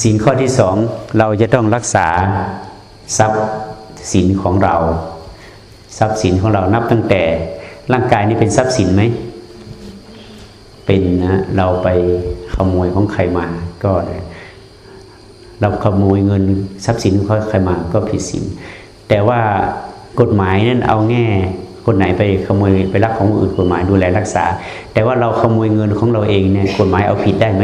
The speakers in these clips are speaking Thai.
ศีลข้อที่สองเราจะต้องรักษาทรัพย์สินของเรา ทรัพย์สินของเรานับตั้งแต่ร่างกายนี้เป็นทรัพย์สินไหมเป็นนะเราไปขโมยของใครมาก็เราขโมยเงินทรัพย์สินของใครมาก็ผิดศีลแต่ว่ากฎหมายนั้นเอาแง่คนไหนไปขโมยไปรักของคนอื่นกฎหมายดูแลรักษา แต่ว่าเราขโมยเงินของเราเองเนี่ยกฎหมายเอาผิดได้ไหม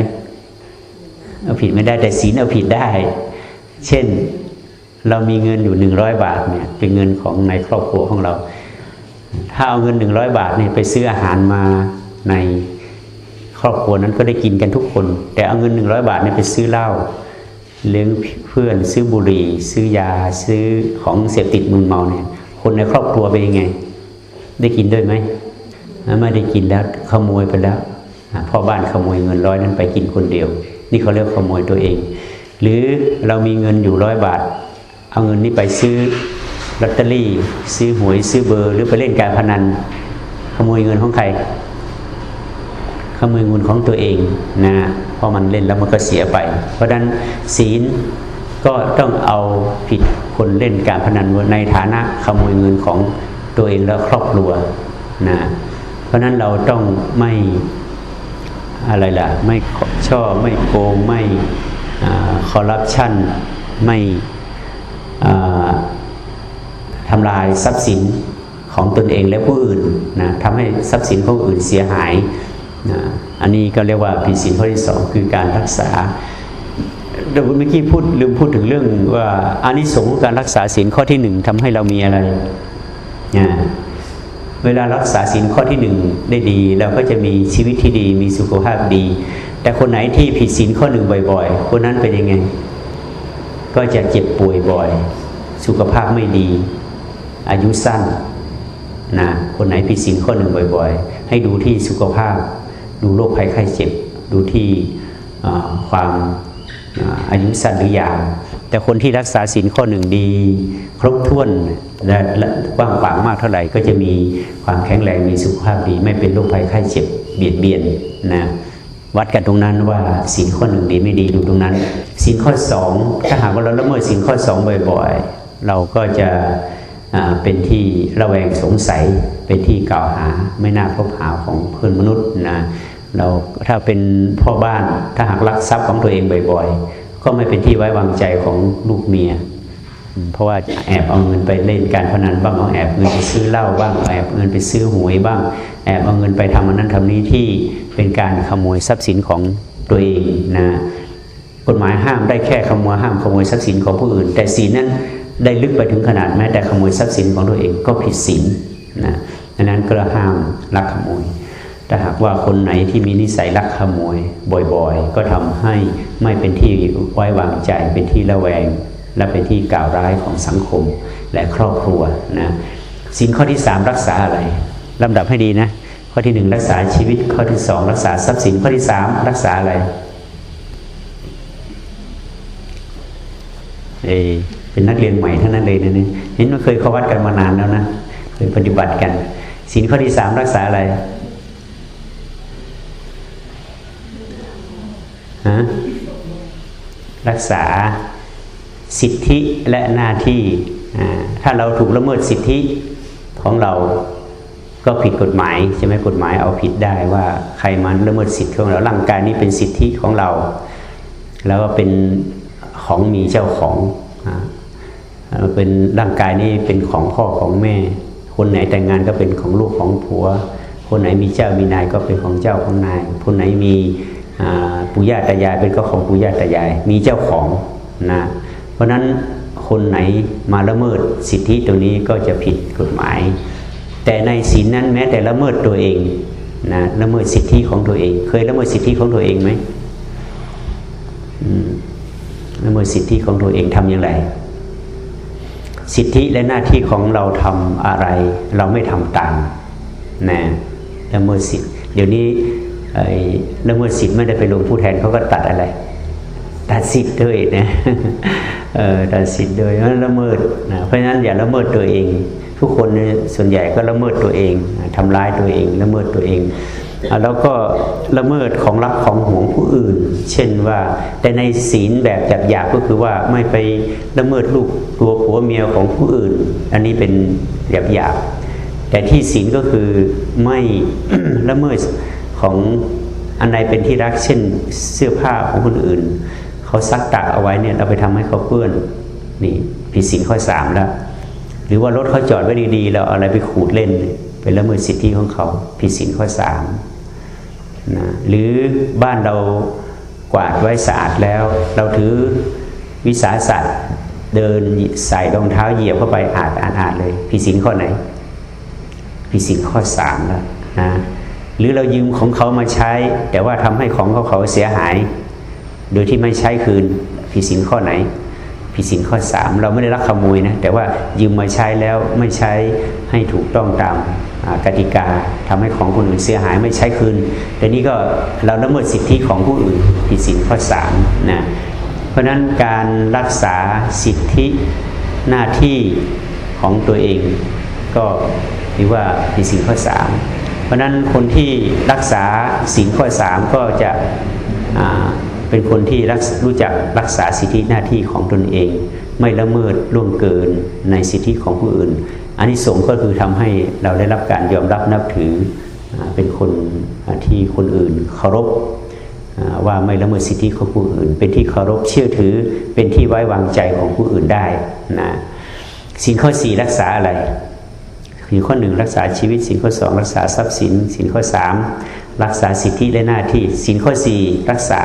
เอาผิดไม่ได้แต่ศีลเอาผิดได้ เช่นเรามีเงินอยู่หนึ่งร้อยบาทเนี่ยเป็นเงินของในครอบครัวของเรา ถ้าเอาเงินหนึ่งร้อยบาทเนี่ยไปซื้ออาหารมาในครอบครัวนั้นก็ได้กินกันทุกคน แต่เอาเงินหนึ่งร้อยบาทเนี่ยไปซื้อเหล้าเลี้ยงเพื่อนซื้อบุหรี่ ซื้อยาซื้อของเสพติดมึนเมาเนี่ยคนในครอบครัวเป็นยังไง ได้กินด้วยไหมไม่ได้กินแล้วขโมยไปแล้วพ่อบ้านขโมยเงินร้อยนั้นไปกินคนเดียว นี่เขาเรียกขโมยตัวเอง หรือเรามีเงินอยู่ร้อยบาท เอาเงินนี้ไปซื้อลอตเตอรี่ซื้อหวยซื้อเบอร์ หรือไปเล่นการพนัน ขโมยเงินของใคร ขโมยเงินของตัวเองนะเพราะมันเล่นแล้วมันก็เสียไป เพราะฉะนั้นศีลก็ต้องเอาผิดคนเล่นการพนันในฐานะขโมยเงินของตัวเองและครอบครัวนะเพราะฉะนั้นเราต้องไม่ อะไรล่ะ ไม่ช่อไม่โกงไม่คอร์รัปชันไม่ทำลายทรัพย์สินของตนเองและผู้อื่นนะทำให้ทรัพย์สินของผู้อื่นเสียหายนะอันนี้ก็เรียกว่าผิดศีลข้อที่สองคือการรักษาเดี๋ยวเมื่อกี้พูดลืมพูดถึงเรื่องว่าอานิสงส์ของการรักษาศีลข้อที่หนึ่งทำให้เรามีอะไรนะ เวลารักษาศีลข้อที่หนึ่งได้ดี เราก็จะมีชีวิตที่ดีมีสุขภาพดี แต่คนไหนที่ผิดศีลข้อหนึ่งบ่อยๆ คนนั้นเป็นยังไง ก็จะเจ็บป่วยบ่อย สุขภาพไม่ดี อายุสั้นนะคนไหนผิดศีลข้อหนึ่งบ่อย ๆ ให้ดูที่สุขภาพ ดูโรคภัยไข้เจ็บ ดูที่ความอายุสั้นหรือยาว แต่คนที่รักษาศีลข้อหนึ่งดี ครบถ้วนและกว้างขวางมากเท่าไหร่ ก็จะมีความแข็งแรงมีสุขภาพดี ไม่เป็นโรคภัยไข้เจ็บเบียดเบียนนะวัดกันตรงนั้นว่าศีลข้อหนึ่งดีไม่ดีดูตรงนั้นศีลข้อสองถ้าหากว่าเราละเมิดศีลข้อสองบ่อยๆ เราก็จะเป็นที่ระแวงสงสัยเป็นที่กล่าวหาไม่น่าพบหาของเพื่อนมนุษย์นะเราถ้าเป็นพ่อบ้านถ้าหากลักทรัพย์ของตัวเองบ่อยๆ ก็ไม่เป็นที่ไว้วางใจของลูกเมีย เพราะว่าแอบเอาเงินไปเล่นการพนันบ้างเอาแอบเงินไปซื้อเหล้าบ้างแอบเงินไปซื้อหวยบ้าง แอบเอาเงินไปทำอันนั้นทำนี้ที่เป็นการขโมยทรัพย์สินของตัวเองนะกฎหมายห้ามได้แค่ขโมยห้ามขโมยทรัพย์สินของผู้อื่น แต่ศีลนั้นได้ลึกไปถึงขนาดแม้แต่ขโมยทรัพย์สินของตัวเองก็ผิดศีลนะดังนั้นก็ห้ามลักขโมย ถ้าหากว่าคนไหนที่มีนิสัยลักขโมยบ่อยๆ ก็ทำให้ไม่เป็นที่ไว้วางใจเป็นที่ระแวง และเป็นที่กล่าวร้ายของสังคมและครอบครัวนะสิ่งข้อที่สามรักษาอะไรลำดับให้ดีนะข้อที่หนึ่งรักษาชีวิตข้อที่สองรักษาทรัพย์สินข้อที่สามรักษาอะไรเอเป็นนักเรียนใหม่ทั้งนั้นเลยนะนี่เห็นว่าเคยเข้าวัดกันมานานแล้วนะเคยปฏิบัติกันสินข้อที่สามรักษาอะไร ฮะรักษาสิทธิและหน้าที่ ถ้าเราถูกละเมิดสิทธิของเราก็ผิดกฎหมายใช่ไหมกฎหมายเอาผิดได้ว่าใครมันละเมิดสิทธิของเราร่างกายนี้เป็นสิทธิของเรา แล้วก็เป็นของมีเจ้าของเป็นร่างกายนี้เป็นของพ่อของแม่ คนไหนแต่งงานก็เป็นของลูกของผัว คนไหนมีเจ้ามีนายก็เป็นของเจ้าของนาย คนไหนมี ปู่ย่าตายายเป็นก็ของปู่ย่าตายาย มีเจ้าของนะเพราะนั้นคนไหนมาละเมิดสิทธิตรงนี้ก็จะผิดกฎหมาย แต่ในศีลนั้นแม้แต่ละเมิดตัวเองนะละเมิดสิทธิของตัวเอง เคยละเมิดสิทธิของตัวเองไหมละเมิดสิทธิของตัวเองทำอย่างไร สิทธิและหน้าที่ของเราทำอะไร เราไม่ทำตามนะละเมิดสิทธิเดี๋ยวนี้ ละเมิดสิทธิ์ไม่ได้ไปลงผู้แทนเขาก็ตัดอะไร ตัดสิทธิ์ด้วยนะตัดสิทธิ์ด้วยละเมิดนะเพราะฉะนั้นอย่าละเมิดตัวเอง ทุกคนส่วนใหญ่ก็ละเมิดตัวเองทำร้ายตัวเอง ละเมิดตัวเองแล้วก็ละเมิดของรักของห่วงผู้อื่น เช่นว่าแต่ในศีลแบบจับหยาบก็คือว่าไม่ไปละเมิดลูกตัวผัวเมียของผู้อื่น อันนี้เป็นหยาบหยาบๆแต่ที่ศีลก็คือไม่ละเมิด ของอันใดเป็นที่รักเช่นเสื้อผ้าของคนอื่น เขาซักตากเอาไว้เนี่ยเราไปทำให้เขาเปื้อนนี่ผิดศีลข้อสามแล้วหรือว่ารถเขาจอดไว้ดีๆเราเอาอะไรไปขูดเล่นเป็นละเมิดสิทธิของเขาผิดศีลข้อสามนะหรือบ้านเรากวาดไว้สะอาดแล้ว เราถือวิสาสะเดินใส่รองเท้าเหยียบเข้าไปอาดอาดอาดเลยผิดศีลข้อไหนผิดศีลข้อสามแล้วนะ หรือเรายืมของเขามาใช้ แต่ว่าทำให้ของเขาเขาเสียหาย โดยที่ไม่ใช้คืนผิดศีลข้อไหนผิดศีลข้อสามเราไม่ได้รักขโมยนะแต่ว่ายืมมาใช้แล้วไม่ใช้ให้ถูกต้องตามกติกาทำให้ของคนอื่นเสียหายไม่ใช้คืน แต่นี่ก็เราละเมิดสิทธิของผู้อื่นผิดศีลข้อสามนะเพราะฉะนั้นการรักษาสิทธิหน้าที่ของตัวเอง ก็เรียกว่าผิดศีลข้อสาม เพราะนั้นคนที่รักษาศีลข้อสามก็จะเป็นคนที่รักรู้จักรักษาสิทธิหน้าที่ของตนเอง ไม่ละเมิดล่วงเกินในสิทธิของผู้อื่นอันนี้สงส์ก็คือทำให้เราได้รับการยอมรับนับถืออเป็นคนที่คนอื่นเคารพว่าไม่ละเมิดสิทธิของผู้อื่น เป็นที่เคารพเชื่อถือเป็นที่ไว้วางใจของผู้อื่นได้นะสินข้อสี่รักษาอะไร สินข้อหนึ่งรักษาชีวิตสินข้อสองรักษาทรัพย์สินสินข้อสามรักษาสิทธิและหน้าที่สินข้อสี่รักษา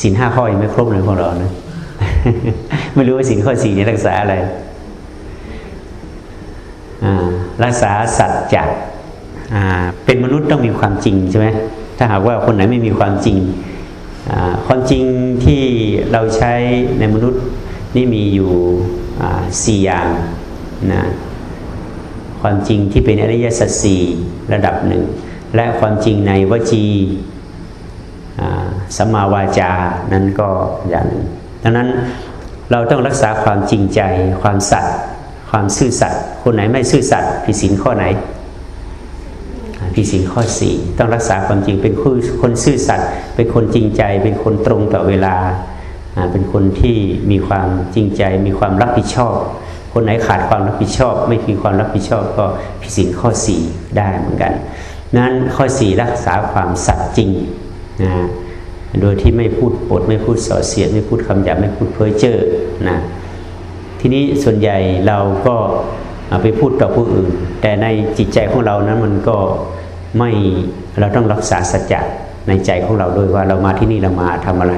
สินห้าข้อยังไม่ครบเลยพวกเรานะไม่รู้ว่าสินข้อสี่นี่รักษาอะไรรักษาสัจจะเป็นมนุษย์ต้องมีความจริงใช่ไหมถ้าหากว่าคนไหนไม่มีความจริงความจริงที่เราใช้ในมนุษย์ นี่มีอยู่สี่อย่างนะความจริงที่เป็นอริยสัจสี่ระดับหนึ่ง และความจริงในวจีสัมมาวาจานั้นก็อย่างหนึ่งดังนั้นเราต้องรักษาความจริงใจ ความสัตย์ความซื่อสัตย์คนไหนไม่ซื่อสัตย์ผิดศีลข้อไหนผิดศีลข้อสี่ต้องรักษาความจริงเป็นคนคนซื่อสัตย์เป็นคนจริงใจ เป็นคนตรงต่อเวลา เป็นคนที่มีความจริงใจมีความรับผิดชอบ คนไหนขาดความรับผิดชอบ ไม่มีความรับผิดชอบก็ผิดศีลข้อสี่ได้เหมือนกัน นั้นข้อสี่รักษาความสัตย์จริงนะโดยที่ไม่พูดปดไม่พูดส่อเสียดไม่พูดคำหยาบไม่พูดเพ้อเจ้อนะทีนี้ส่วนใหญ่เราก็ไปพูดต่อผู้อื่น แต่ในจิตใจของเรานั้นมันก็ไม่เราต้องรักษาสัจจะในใจของเราด้วยว่าเรามาที่นี่เรามาทำอะไร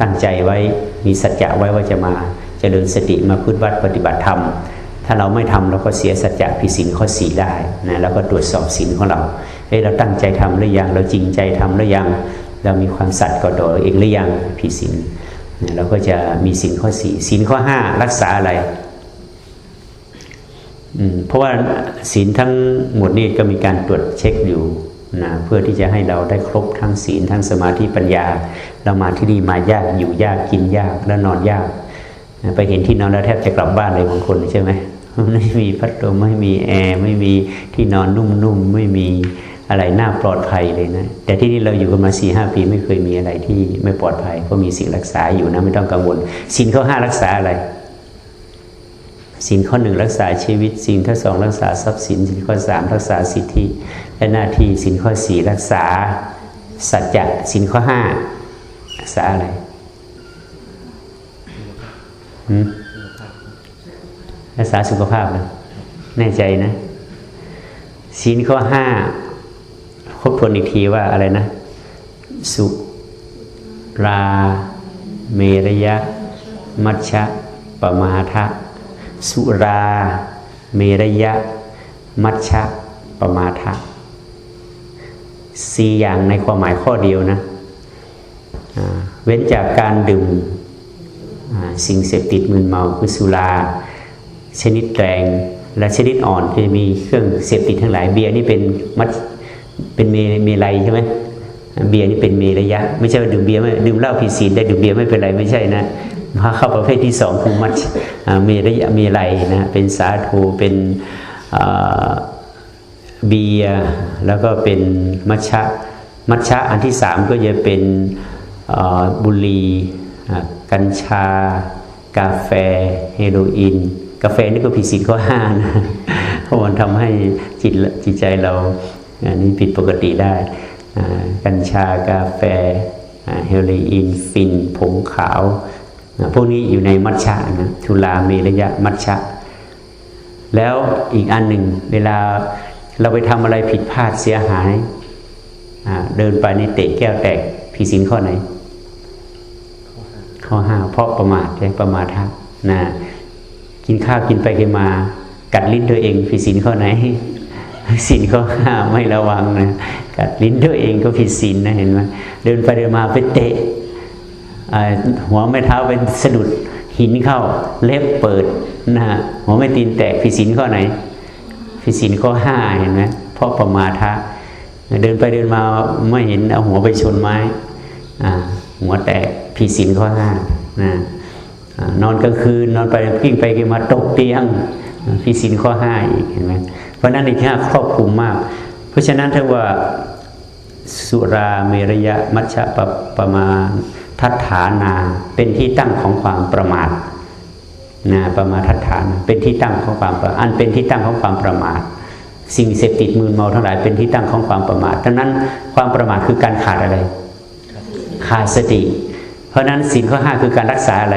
ตั้งใจไว้มีสัจจะไว้ว่าจะมาเจริญสติมาพูดวัดปฏิบัติธรรม ถ้าเราไม่ทำเราก็เสียสัจจะผิดศีลข้อสี่ได้นะแล้วก็ตรวจสอบศีลของเราเฮ้ยเราตั้งใจทำหรือยังเราจริงใจทำหรือยังเรามีความสัตย์กับตัวเองหรือยังผิดศีลเนี่ยเราก็จะมีศีลข้อสี่ศีลข้อห้ารักษาอะไรอืมเพราะว่าศีลทั้งหมดนี่ก็มีการตรวจเช็คอยู่ นะเพื่อที่จะให้เราได้ครบทั้งศีลทั้งสมาธิปัญญา เรามาที่นี่มายากอยู่ยากกินยากและนอนยากนะไปเห็นที่นอนแล้วแทบจะกลับบ้านเลยบางคนใช่ไหมไม่มีพัดลมไม่มีแอร์ไม่มีที่นอนนุ่มๆไม่มีอะไรน่าปลอดภัยเลยนะ แต่ที่นี่เราอยู่กันมาสี่ห้าปีไม่เคยมีอะไรที่ไม่ปลอดภัยเพราะมีสิ่งรักษาอยู่นะไม่ต้องกังวลสินข้อห้ารักษาอะไร สินข้อหนึ่งรักษาชีวิตสินข้อสองรักษาทรัพย์สินสินข้อสามรักษาสิทธิ และหน้าที่สินข้อสี่รักษาสัจจะสินข้อห้ารักษาอะไรรักษาสุขภาพนะแน่ใจนะสินข้อห้าทบทวนอีกทีว่าอะไรนะ สุรา เมรยะ มัชชะปมาทะ สุรา เมรยะ มัชชะปมาทะสี่อย่างในความหมายข้อเดียวนะเว้นจากการดื่มสิ่งเสพติดมึนเมาคือสุรา ชนิดแรงและชนิดอ่อนคือมีเครื่องเสพติดทั้งหลายเบียร์นี่เป็นมัดเป็นเมเมลัยใช่ไหมเบียร์นี่เป็นเมระยะ ไม่ใช่ว่าดื่มเบียร์ไม่ดื่มเหล้าผิดศีลได้ดื่มเบียร์ไม่เป็นไรไม่ใช่นะ มาเข้าประเภทที่สองคือมัดอ่าเมระยะมลัยนะเป็นสาโทเป็นเบียแล้วก็เป็นมัชชะมัชชะอันที่สามก็จะเป็นบุหรี่กัญชา กาแฟ เฮโรอีนกาแฟนี่ก็ผิดศีลข้อห้านะเพราะมันทำให้จิตจิตใจเราอันนี้ผิดปกติได้ กัญชากาแฟเฮโรอีน ฟิน ผงขาว พวกนี้อยู่ในมัชชะนะทุลาเมระยะมัชชะ แล้วอีกอันหนึ่งเวลาเราไปทำอะไรผิดพลาดเสียหาย เดินไปในเตะแก้วแตกผิดศีลข้อไหน ข้อห้าเพราะประมาทใช่ประมาทนะกินข้าวกินไปกินมา กัดลิ้นตัวเองผิดศีลข้อไหนศีลข้อห้าไม่ระวังนะกัดลิ้นตัวเองก็ผิดศีลนะเห็นไหมเดินไปเดินมาไปเตะ หัวไม่เท้าเป็นสะดุดหินเข้าเล็บเปิดนะฮะหัวไม่ตีนแตกผิดศีลข้อไหนผิดศีลข้อห้าเห็นไหมเพราะประมาทะเดินไปเดินมาไม่เห็นเอาหัวไปชนไม้หัวแตกผิดศีลข้อห้านะอ่านอนกลางคืนนอนไปกิ้งไปกิ้งมาตกเตียงผิดศีลข้อห้าอีกเห็นไหมเพราะนั้นในที่ห้าครอบคลุมมาก เพราะฉะนั้นถ้าว่าสุราเมรยะมัชฌะปะปะมา ทัฏฐานาเป็นที่ตั้งของความประมาทนะประมาทัฏฐานเป็นที่ตั้งของความประอันเป็นที่ตั้งของความประมาท สิ่งเสพติดมืนเมาทั้งหลายเป็นที่ตั้งของความประมาทดังนั้นความประมาทคือการขาดอะไร ขาดสติ เพราะนั้นศีลข้อห้าคือการรักษาอะไร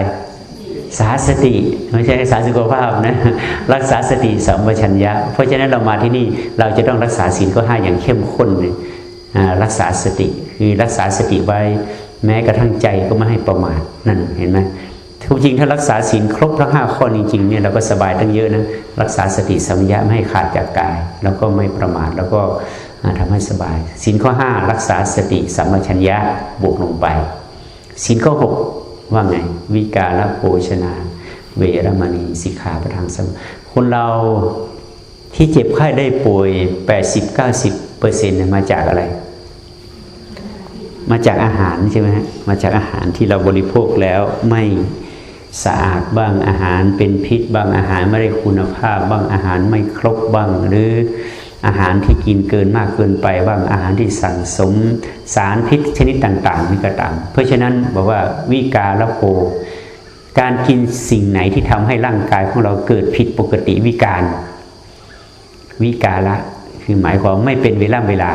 สาสติไม่ใช่รักษาสุขภาพนะรักษาสติสัมปชัญญะ เพราะฉะนั้นเรามาที่นี่เราจะต้องรักษาศีลข้อห้าอย่างเข้มข้นเลยรักษาสติคือรักษาสติไว้ แม้กระทั่งใจก็ไม่ให้ประมาทนั่นเห็นไหมทุกจริงถ้ารักษาศีลครบทั้งห้าข้อจริงๆเนี่ยเราก็สบายตั้งเยอะนะรักษาสติสัมปชัญญะไม่ให้ขาดจากกาย แล้วก็ไม่ประมาทแล้วก็อ่าทำให้สบายศีลข้อห้ารักษาสติสัมปชัญญะบวกลงไปศีลข้อหกว่าไง วิกาลโภชนา เวรมณีสิกขาประทังสมคนเราที่เจ็บไข้ได้ป่วย 80-90เปอร์เซ็นต์มาจากอะไร มาจากอาหารใช่ไหมฮะมาจากอาหารที่เราบริโภคแล้วไม่สะอาดบ้างอาหารเป็นพิษบ้างอาหารไม่ได้คุณภาพบ้างอาหารไม่ครบบ้าง หรืออาหารที่กินเกินมากเกินไปบ้างอาหารที่สั่งสมสารพิษชนิดต่างๆนี่ก็ตามเพราะฉะนั้นบอกว่าวิกาลโภการกินสิ่งไหนที่ทำให้ร่างกายของเราเกิดผิดปกติวิการ วิกาละคือหมายความไม่เป็นเวลาเวลา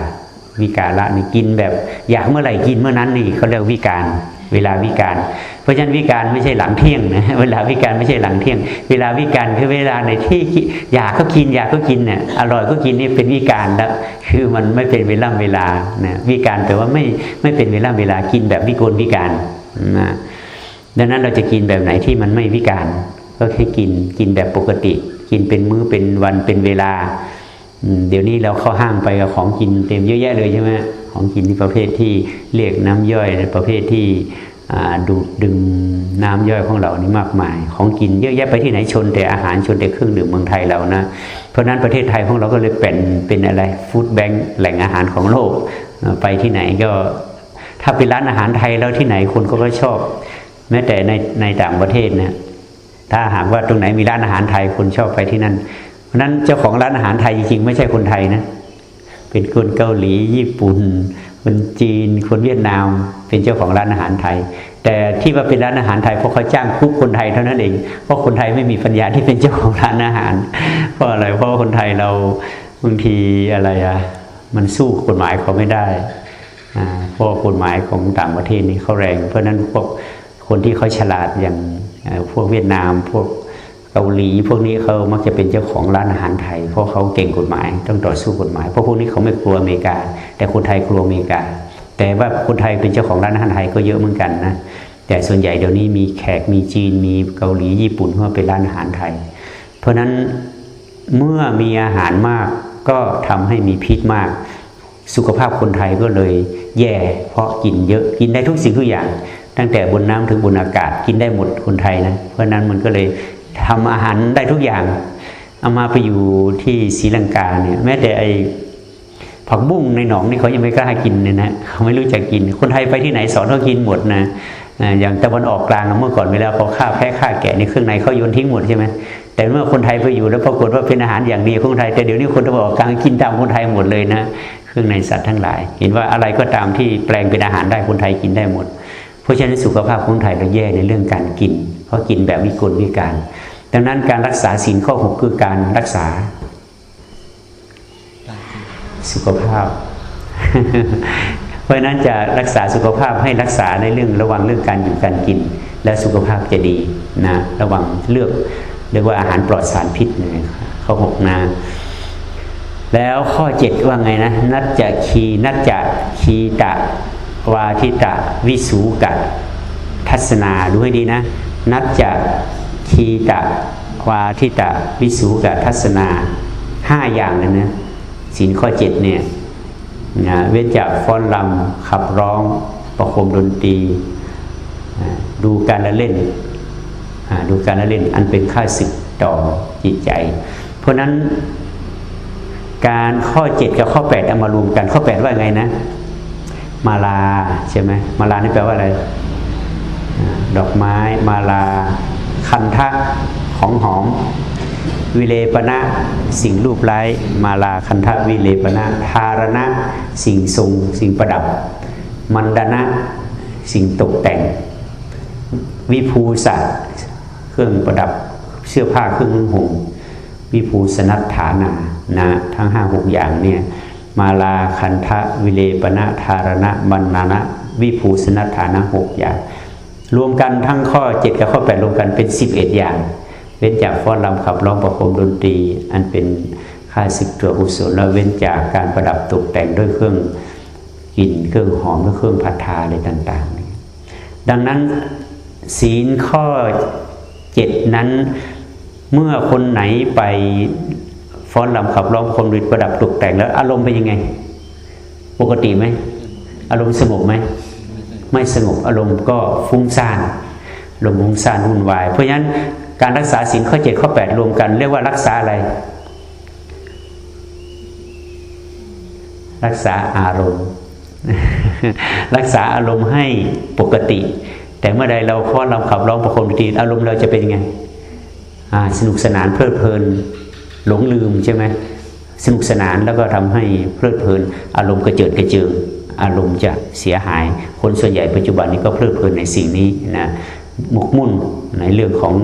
วิกาละนี่กินแบบอยากเมื่อไหร่กินเมื่อนั้นนี่เขาเรียกวิการเวลาวิการ เพราะฉะนั้นวิการไม่ใช่หลังเที่ยงนะเวลาวิการไม่ใช่หลังเที่ยง เวลาวิการคือเวลาในที่อยากก็กินอยากก็กินเนี่ยอร่อยก็กินนี่เป็นวิการแล้วคือมันไม่เป็นเวลาเวลานะวิการแปลว่าไม่ไม่เป็นเวลาเวลากินแบบวิกลวิการนะดังนั้นเราจะกินแบบไหนที่มันไม่วิการ ก็แค่กินกินแบบปกติ กินเป็นมื้อเป็นวันเป็นเวลา เดี๋ยวนี้เราเข้าห้างไปกับของกินเต็มเยอะแยะเลยใช่ไหมของกินที่ประเภทที่เรียกน้ำย่อยประเภทที่ดูดดึงน้ำย่อยของเรานี่มากมาย ของกินเยอะแยะไปที่ไหนชนแต่อาหารชนแต่เครื่องดื่มเมืองไทยเรานะ เพราะฉะนั้นประเทศไทยของเราก็เลยเป็นเป็นอะไรฟู้ดแบงค์แหล่งอาหารของโลกไปที่ไหนก็ถ้าเป็นร้านอาหารไทยแล้วที่ไหนคนก็ก็ชอบ แม้แต่ในในต่างประเทศเนี่ยถ้าหากว่าตรงไหนมีร้านอาหารไทยคนชอบไปที่นั่น ราะนั้นเจ้าของร้านอาหารไทยจริงๆไม่ใช่คนไทยนะ เป็นคนเกาหลีญี่ปุ่นคนจีน คนเวียดนาม เป็นเจ้าของร้านอาหารไทย แต่ที่ว่าเป็นร้านอาหารไทยเพราะเขาจ้างคุกคนไทยเท่านั้นเอง เพราะคนไทยไม่มีปัญญาที่เป็นเจ้าของร้านอาหาร เพราะอะไรเพราะคนไทยเราบางทีอะไรอะมันสู้กฎหมายเขาไม่ได้เพราะกฎหมายของต่างประเทศนี่เขาแรง เพราะนั้นพวกคนที่เขาฉลาดอย่างพวกเวียดนามพวก เกาหลีพวกนี้เขามักจะเป็นเจ้าของร้านอาหารไทย เพราะเขาเก่งกฎหมายต้องต่อสู้กฎหมายเพราะพวกนี้เขาไม่กลัวอเมริกา แต่คนไทยกลัวอเมริกา แต่ว่าคนไทยเป็นเจ้าของร้านอาหารไทยก็เยอะเหมือนกันนะแต่ส่วนใหญ่เดี๋ยวนี้มีแขกมีจีนมีเกาหลีญี่ปุ่นเข้ามาเป็นร้านอาหารไทย เพราะฉะนั้นเมื่อมีอาหารมากก็ทำให้มีพิษมาก สุขภาพคนไทยก็เลยแย่ เพราะกินเยอะกินได้ทุกสิ่งทุกอย่าง ตั้งแต่บนน้ำถึงบนอากาศกินได้หมดคนไทยนะเพราะฉะนั้นมันก็เลย ทำอาหารได้ทุกอย่างเอามาไปอยู่ที่ศรีลังกาเนี่ยแม้แต่ไอผักบุ้งในหนองนี่เขายังไม่กล้ากินเลยนะเขาไม่รู้จักกิน คนไทยไปที่ไหนสอนเขากินหมดนะอย่างตะวันออกกลางเมื่อก่อนเวลาเขาฆ่าแพะฆ่าแกะนี่เครื่องในเขาโยนทิ้งหมดใช่ไหมแต่เมื่อคนไทยไปอยู่แล้วปรากฏว่าเป็นอาหารอย่างดีของคนไทยแต่เดี๋ยวนี้คนตะวันออกกลางกินตามคนไทยหมดเลยนะเครื่องในสัตว์ทั้งหลาย เห็นว่าอะไรก็ตามที่แปลงเป็นอาหารได้คนไทยกินได้หมด เพราะฉะนั้นสุขภาพของไทยเราแย่ในเรื่องการกิน พราะกินแบบวิกลวิการ ดังนั้นการรักษาศีลข้อหกคือการรักษา สุขภาพ เพราะฉะนั้นจะรักษาสุขภาพให้รักษาในเรื่องระวังเรื่องการอยู่การกิน และสุขภาพจะดีนะระวังเลือกเรียกว่าอาหารปลอดสารพิษนะข้อหกนะแล้วข้อเจ็ดว่าไงนะ นัจจะคีนัจจะคีตะ วาทิตะ วิสูกะ ทัศนาดูให้ดีนะ นัจจะคีตะวาทิตะวิสูกะทัศนาห้าอย่างเลยนะศีลข้อเจ็ดเนี่ยนะเว้นจากฟ้อนรำขับร้องประโคมดนตรีอ่าดูการละเล่นอ่าดูการละเล่นอันเป็นค่าศึกต่อจิตใจ เพราะนั้นการข้อ7กับข้อ8เอามารวมกันข้อ8ว่าไงนะ มาลาใช่ไหมมาลานี่แปลว่าอะไร ดอกไม้มาลา คันทะของหอม วิเลปนะสิ่งรูปไร้มาลาคันทะวิเลปนะทารณะ สิ่งทรง สิ่งประดับ มันดนะสิ่งตกแต่ง วิภูสะเครื่องประดับเสื้อผ้าเครื่องนุ่งห่มวิภูสนัตฐานานะทั้งห้าหกอย่างเนี่ยมาลาคันทะวิเลปนะธารณะมันนานะวิภูสนัตฐานะหกอย่าง รวมกันทั้งข้อ 7 กับข้อ 8 รวมกันเป็น 11 อย่างเว้นจากฟ้อนรำขับร้องประโคมดนตรี อันเป็นค่าศึกตัวอุศลแล้วเว้นจากการประดับตกแต่งด้วยเครื่องกลิ่นเครื่องหอมและเครื่องพัทาอะไรต่างๆ ดังนั้นศีลข้อเจ็ดนั้นเมื่อคนไหนไปฟ้อนรำขับร้องคนริดประดับตกแต่งแล้ว อารมณ์เป็นยังไง ปกติไหม อารมณ์สงบไหม ไม่สงบอารมณ์ก็ฟุ้งซ่านอารมณ์ฟุ้งซ่านวุ่นวาย เพราะฉะนั้นการรักษาศีลข้อเจ็ดข้อแปดรวมกัน เรียกว่ารักษาอะไร รักษาอารมณ์ รักษาอารมณ์ให้ปกติ แต่เมื่อใดเราฟ้อนรำขับร้องประคมดีอารมณ์เราจะเป็นยังไงสนุกสนานเพลิดเพลินหลงลืมใช่ไหมสนุกสนานแล้วก็ทำให้เพลิดเพลิน อารมณ์กระเจิดกระเจิง อารมณ์จะเสียหาย คนส่วนใหญ่ปัจจุบันนี้ก็เพลิดเพลินในสิ่งนี้นะหมกมุ่นในเรื่องของ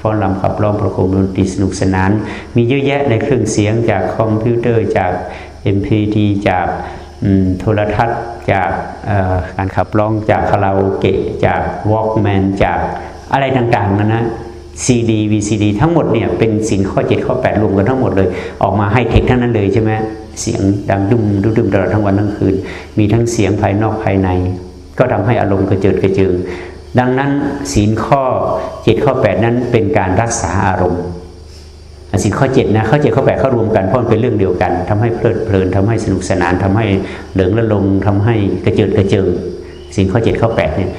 ฟ้อนรำขับร้องประโคมดนตรีสนุกสนาน มีเยอะแยะในเครื่องเสียงจากคอมพิวเตอร์จาก MP3 จากโทรทัศน์จากการขับร้องจากคาราโอเกะจากวอล์กแมนจากอะไรต่างๆนะนะ CD VCD ทั้งหมดเนี่ยเป็นสินข้อ 7 ข้อ 8 รวมกันทั้งหมดเลย ออกมาให้เทคทั้งนั้นเลยใช่ไหม เสียงดังดุมดุมดุมตลอดทั้งวันทั้งคืน มีทั้งเสียงภายนอกภายใน ก็ทำให้อารมณ์กระเจิดกระเจิง ดังนั้นศีลข้อ7ข้อ8นั้นเป็นการรักษาอารมณ์สินข้อเจ็ดนะข้อเจ็ดข้อแปดเขารวมกันเพราะมันเป็นเรื่องเดียวกันทำให้เพลิดเพลินทำให้สนุกสนานทำให้เหลิงละลมทำให้กระเจิดกระเจิงสินข้อเจ็ดข้อแปดเนี่ย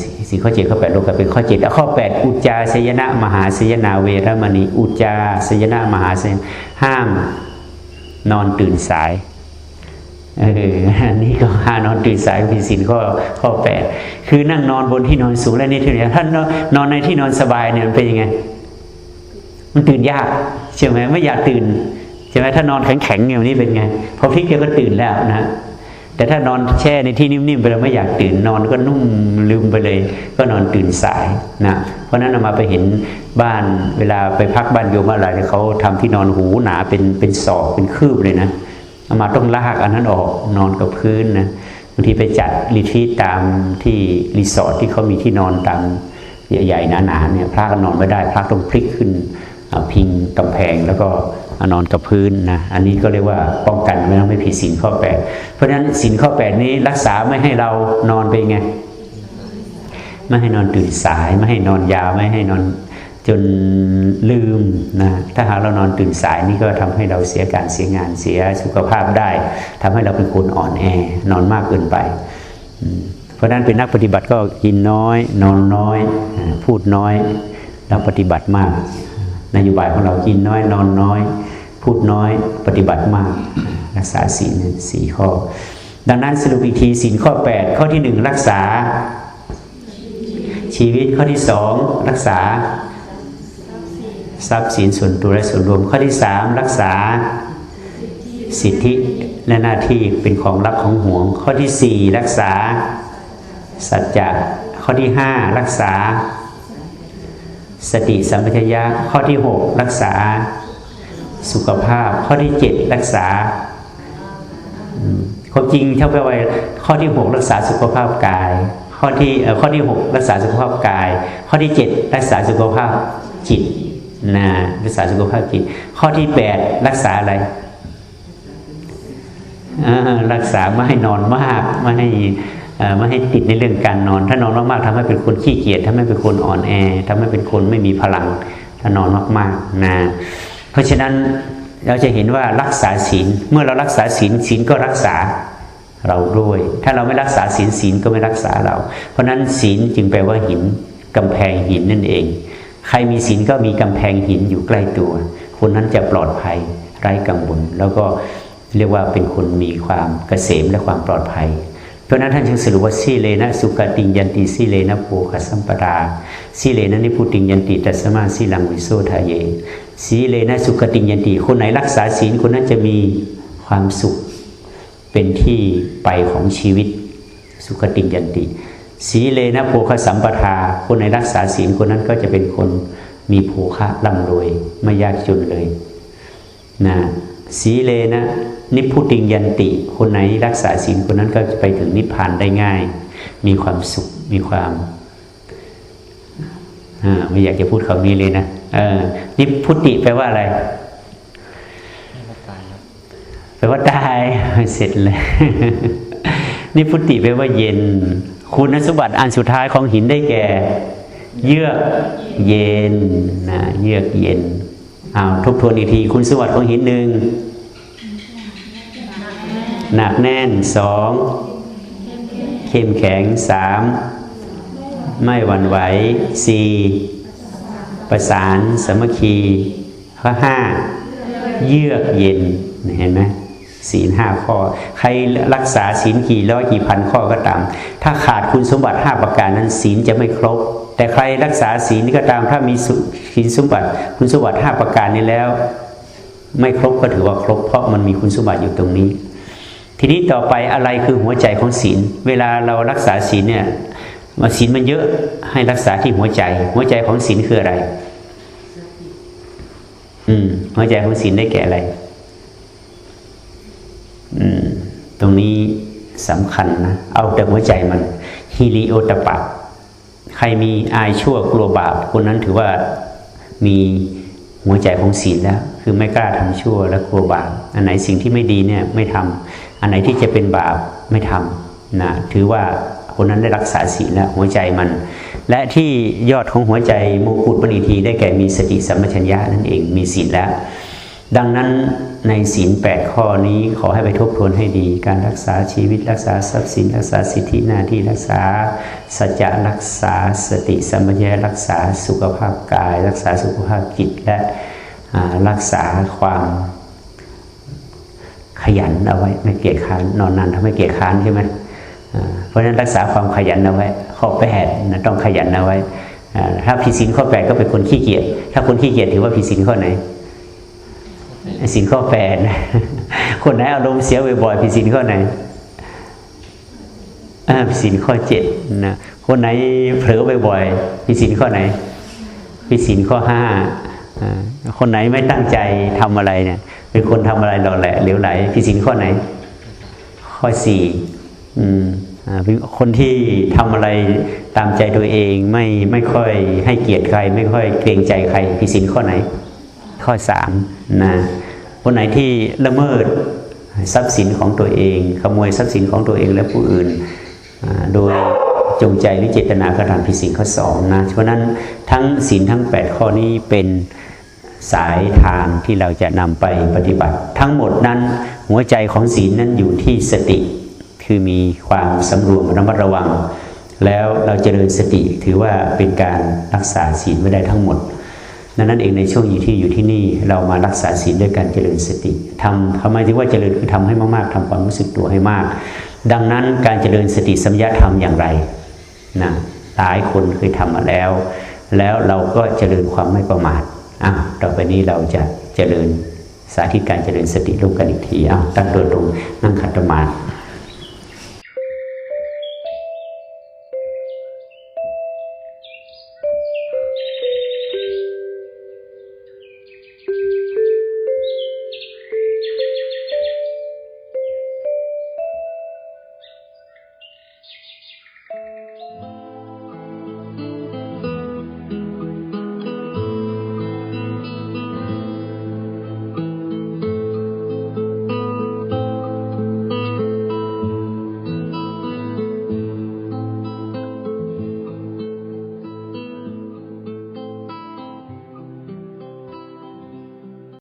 สิสินข้อเจ็ดข้อแปดรวมกันเป็นข้อเจ็ดข้อแปดอุจจาสยนะมหาสยนาเวรมณีอุจจาสยนะมหาสยนห้าม นอนตื่นสายเอออันนี้ก็ห้านอนตื่นสายมีสินข้อข้อแปดคือนั่งนอนบนที่นอนสูงและนี่ทีเดียวถ้านนนอนในที่นอนสบายเนี่ยมันเป็นยังไง มันตื่นยากใช่ไหมไม่อยากตื่นใช่ไหมถ้านอนแข็งๆอย่างนี้เป็นไงพอพลิกเดียวก็ตื่นแล้วนะ แต่ถ้านอนแช่ในที่นิ่มๆไปแล้วไม่อยากตื่นนอนก็นุ่มลืมไปเลย ก็นอนตื่นสายนะเพราะนั้นเอามาไปเห็นบ้านเวลาไปพักบ้านโยมอะไรเนี่ยเขาทำที่นอนหูหนาเป็นเป็นศอกเป็นคืบเลยนะเอามาต้องลากอันนั้นออกนอนกับพื้นนะบางทีไปจัดรีทีตามที่รีสอร์ทที่เขามีที่นอนตามใหญ่ๆหนาๆเนี่ยพระก็นอนไม่ได้พระต้องพลิกขึ้นพิงกำแพงแล้วก็ นอนกับพื้นนะอันนี้ก็เรียกว่าป้องกันไม่ต้องไม่ผิดศีลข้อแปดเพราะฉะนั้นศีลข้อแปดนี้รักษาไม่ให้เรานอนไปไงไม่ให้นอนตื่นสาย ไม่ให้นอนยาวไม่ให้นอนจนลืมนะถ้าหากเรานอนตื่นสายนี่ก็ทำให้เราเสียการเสียงานเสียสุขภาพได้ทำให้เราเป็นคนอ่อนแอนอนมากเกินไป เพราะฉะนั้นเป็นนักปฏิบัติก็กินน้อย นอนน้อย พูดน้อยแล้วปฏิบัติมากนโยบายของเรากินน้อย นอนน้อย พูดน้อยปฏิบัติมากรักษาศีลสี่ข้อ ดังนั้นสรุปอีกทีศีลข้อ 8 ข้อที่หนึ่งรักษา ชีวิตข้อที่สองรักษา ทรัพย์สินส่วนตัวและส่วนรวม ข้อที่สามรักษาสิทธิและหน้าที่เป็นของรักของห่วง ข้อที่สี่รักษา สัจจะข้อที่ห้ารักษา สติสัมปชัญญะข้อที่หกรักษา สุขภาพ ข้อที่เจ็ดรักษาอืมความจริงเท่าไปไว้ข้อที่หกรักษาสุขภาพกาย ข้อที่ข้อที่หกรักษาสุขภาพกาย ข้อที่เจ็ดรักษาสุขภาพจิตนะรักษาสุขภาพจิต ข้อที่แปดรักษาอะไรรักษาไม่ให้นอนมากไม่ให้ไม่ให้ติดในเรื่องการนอน ถ้านอนมากๆทำให้เป็นคนขี้เกียจทำให้เป็นคนอ่อนแอทำให้เป็นคนไม่มีพลัง ถ้านอนมากๆนะ เพราะฉะนั้นเราจะเห็นว่ารักษาศีลเมื่อเรารักษาศีลศีลก็รักษาเราด้วย ถ้าเราไม่รักษาศีลศีลก็ไม่รักษาเรา เพราะฉะนั้นศีลจึงแปลว่าหินกำแพงหินนั่นเอง ใครมีศีลก็มีกำแพงหินอยู่ใกล้ตัว คนนั้นจะปลอดภัยไร้กังวลแล้วก็เรียกว่าเป็นคนมีความเกษมและความปลอดภัย เพราะฉะนั้นท่านจึงสรุปว่าสีเลนะสุกติงยันติสีเลนะโภคสัมปดาสีเลนะนิพุติงยันติตัสมาสีลังวิโสทาเย สีเลนะสุกติยันติคนไหนรักษาศีลคนนั้นจะมีความสุขเป็นที่ไปของชีวิตสุขติยันติสีเลนะโภคสัมปทา คนไหนรักษาศีลคนนั้นก็จะเป็นคนมีโภคะร่ำรวยไม่ยากจนเลยนะสีเลนะนิพุติยันติ คนไหนรักษาศีลคนนั้นก็จะไปถึงนิพพานได้ง่าย มีความสุขมีความอ่าไม่อยากจะพูดคำนี้เลยนะ เออนิพพุติแปลว่าอะไรแปลว่าตายเสร็จเลยนิพพุติแปลว่าเย็น คุณสมบัติอันสุดท้ายของหินได้แก่ เยือกเย็นนะเยือกเย็นอ้าวทบทวนอีกที คุณสมบัติของหินหนึ่งหนักแน่นสองเข้มแข็งสามไม่หวั่นไหวสี่ ประสานสมัคคีข้อห้าเยือกเย็นเห็นไหมศีลห้าข้อ ใครรักษาศีลกี่ร้อยกี่พันข้อก็ตาม ถ้าขาดคุณสมบัติห้าประการนั้นศีลจะไม่ครบ แต่ใครรักษาศีลนี่ก็ตามถ้ามีสุศีลสมบัติ คุณสมบัติห้าประการนี้แล้ว ไม่ครบก็ถือว่าครบ เพราะมันมีคุณสมบัติอยู่ตรงนี้ ทีนี้ต่อไปอะไรคือหัวใจของศีล เวลาเรารักษาศีลเนี่ย มาศีลมันเยอะให้รักษาที่หัวใจ หัวใจของศีลคืออะไร อืม หัวใจของศีลได้แก่อะไร อืม ตรงนี้สำคัญนะ เอาแต่หัวใจมันฮิริโอตปะใครมีอายชั่วกลัวบาป คนนั้นถือว่ามีหัวใจของศีลแล้ว คือไม่กล้าทำชั่วและกลัวบาป อันไหนสิ่งที่ไม่ดีเนี่ยไม่ทำอันไหนที่จะเป็นบาปไม่ทำนะถือว่า คนนั้นได้รักษาศีลแล้วหัวใจมัน และที่ยอดของหัวใจมงกุฎปณิทีได้แก่มีสติสัมปชัญญะนั่นเองมีศีลแล้ว ดังนั้นในศีลแปดข้อนี้ขอให้ไปทบทวนให้ดี การรักษาชีวิตรักษาทรัพย์สิน รักษาสิทธิหน้าที่รักษาสัจจะรักษาสติสัมปชัญญะรักษาสุขภาพกาย รักษาสุขภาพจิตและรักษาความขยันเอาไว้ไม่เกียจค้านนอนนานทำให้เกียจค้านใช่ไหม ราะฉะนั้นรักษาความขยันเอาไว้ข้อแปดนะต้องขยันเอาไว้ถ้าผิดศีลข้อแปดก็เป็นคนขี้เกียจถ้าคนขี้เกียจถือว่าผิดศีลข้อไหนสินข้อแปดคนไหนอารมณ์เสียบ่อยๆผิดสินข้อไหนผิดสินข้อเจ็ดนะคนไหนเผลอบ่อยๆผิดสินข้อไหนผิดสินข้อห้าคนไหนไม่ตั้งใจทำอะไรเนี่ยเป็นคนทำอะไรหล่อแหละเหลวไหลผิดสินข้อไหน ข้อสี่อืม คนที่ทำอะไรตามใจตัวเองไม่ไม่ค่อยให้เกียรติใคร ไม่ค่อยเกรงใจใครผิดสินข้อไหน ข้อสามนะคนไหนที่ละเมิดทรัพย์สินของตัวเอง ขโมยทรัพย์สินของตัวเองและผู้อื่น โดยจงใจหรือเจตนากระทำผิดศีลข้อสองนะเพราะนั้นทั้งศีลทั้ง 8 ข้อนี้เป็นสายทางที่เราจะนำไปปฏิบัติ ทั้งหมดนั้นหัวใจของศีลนั้นอยู่ที่สติ คือมีความสำรวมระมัดระวัง แล้วเราเจริญสติถือว่าเป็นการรักษาศีลไว้ได้ทั้งหมดดังนั้นเองในช่วงอยู่ที่อยู่ที่นี่เรามารักษาศีลด้วยการเจริญสติทำทำไมถึงว่าเจริญคือทำให้มากๆทำความรู้สึกตัวให้มาก ดังนั้นการเจริญสติสัมยาธรรมอย่างไรนะหลายคนเคยทำมาแล้ว แล้วเราก็เจริญความไม่ประมาทอะต่อไปนี้เราจะเจริญสาธิตการเจริญสติร่วมกันอีกทีอะตั้งตัวตรงนั่งขัดสมาธิ